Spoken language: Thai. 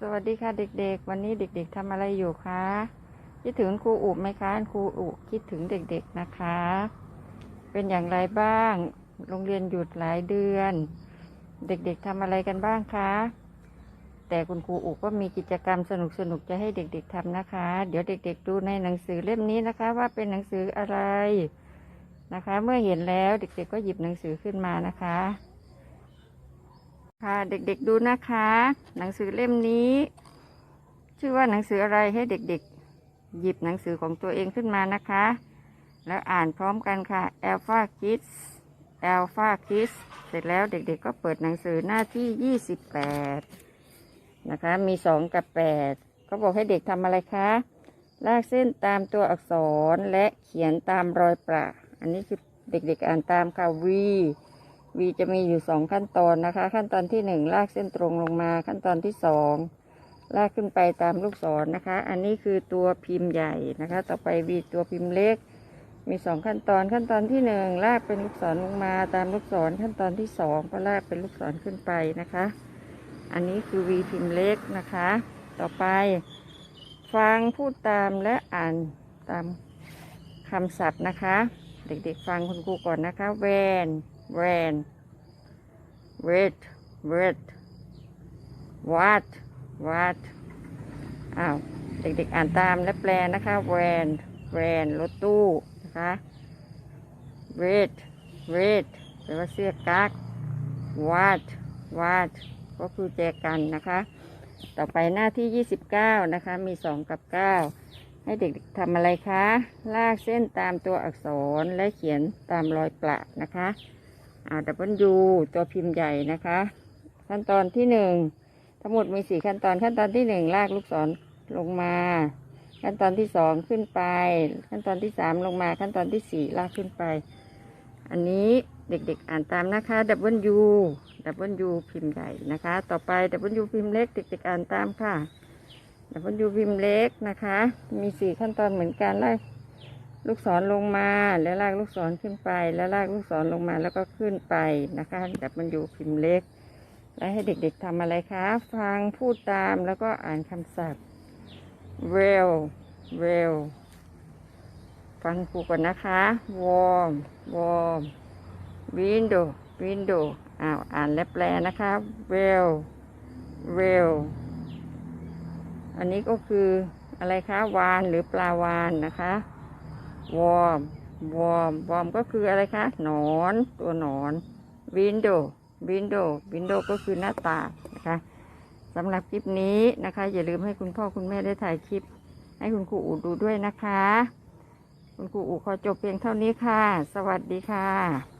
สวัสดีค่ะเด็กๆ วันนี้เด็ก ๆทำอะไรอยู่คะคิดถึงครูอุบไหมคะครูอุบคิดถึงเด็ก ๆนะคะ เป็นอย่างไรบ้าง โรงเรียนหยุดหลายเดือน เด็กๆทำอะไรกันบ้างคะ แต่คุณครูอุบก็มีกิจกรรมสนุกๆจะให้เด็ก ๆทำนะคะ เดี๋ยวเด็ก ๆ ดูในหนังสือเล่มนี้นะคะ ว่าเป็นหนังสืออะไรนะคะ เมื่อเห็นแล้วเด็ก ๆ ก็หยิบหนังสือขึ้นมานะคะ ค่ะเด็กๆดูนะคะ หนังสือเล่มนี้ ชื่อว่าหนังสืออะไรให้เด็กๆ หยิบหนังสือของตัวเองขึ้นมานะคะ แล้วอ่านพร้อมกันค่ะ Alpha Kids Alpha Kids เสร็จแล้วเด็กๆก็เปิดหนังสือหน้าที่ 28 นะคะ มี 2 กับ 8 เขาบอกให้เด็กทำอะไรคะ ลากเส้นตามตัวอักษรและเขียนตามรอยประ อันนี้คือเด็กๆอ่านตามค่ะ V V จะมีอยู่สองขั้นตอนนะคะ ขั้นตอนที่หนึ่งลากเส้นตรงลงมา ขั้นตอนที่สองลากขึ้นไปตามลูกศรนะคะ อันนี้คือตัวพิมพ์ใหญ่นะคะ ต่อไป V ตัวพิมพ์เล็ก มีสองขั้นตอน ขั้นตอนที่หนึ่งลากเป็นลูกศรลงมา ตามลูกศรขั้นตอนที่สองก็ลากเป็นลูกศรขึ้นไปนะคะ อันนี้คือ V พิมพ์เล็กนะคะ ต่อไป ฟังพูดตามและอ่านตามคำศัพท์นะคะ เด็กๆฟังคุณครูก่อนนะคะ van van red red what what อ้าวเด็กๆอ่านตามและแปลนะคะ van van รถตู้นะคะ red red แปลว่าเสื้อกั๊ก what what ก็คือแจกันนะคะ ต่อไปหน้าที่ 29 นะคะ มี 2 กับ 9 ให้เด็กๆทำอะไรคะ ลากเส้นตามตัวอักษรและเขียนตามรอยประนะคะ อ่าดับเบิลยูตัวพิมพ์ใหญ่นะคะ ขั้นตอนที่หนึ่งทั้งหมดมีสี่ขั้นตอนขั้นตอนที่หนึ่งลากลูกศรลงมา ขั้นตอนที่สองขึ้นไป ขั้นตอนที่สามลงมา ขั้นตอนที่สี่ลากขึ้นไป อันนี้เด็กๆอ่านตามนะคะ W W พิมพ์ใหญ่นะคะ ต่อไป W พิมพ์เล็ก เด็กๆอ่านตามค่ะ W พิมพ์เล็กนะคะ มีสี่ขั้นตอนเหมือนกันเลาก ลูกศรลงมาแล้วลากลูกศรขึ้นไป แล้วลากลูกศรลงมาแล้วก็ขึ้นไปนะคะ W พิมพ์เล็ก และให้เด็กๆทำอะไรคะ ฟังพูดตามแล้วก็อ่านคำศัพท์ well well ฟังครูก่อนนะคะ warm warm window window อ้าวอ่านและแปลนะคะ well well อันนี้ก็คืออะไรคะวานหรือปลาวานนะคะ วอมวอมวอมก็คืออะไรคะหนอนตัวหนอนวินโดวินโดวินโดก็คือหน้าต่างนะคะสำหรับคลิปนี้นะคะ อย่าลืมให้คุณพ่อคุณแม่ได้ถ่ายคลิป ให้คุณครูอูดูด้วยนะคะ คุณครูอูขอจบเพียงเท่านี้ค่ะ สวัสดีค่ะ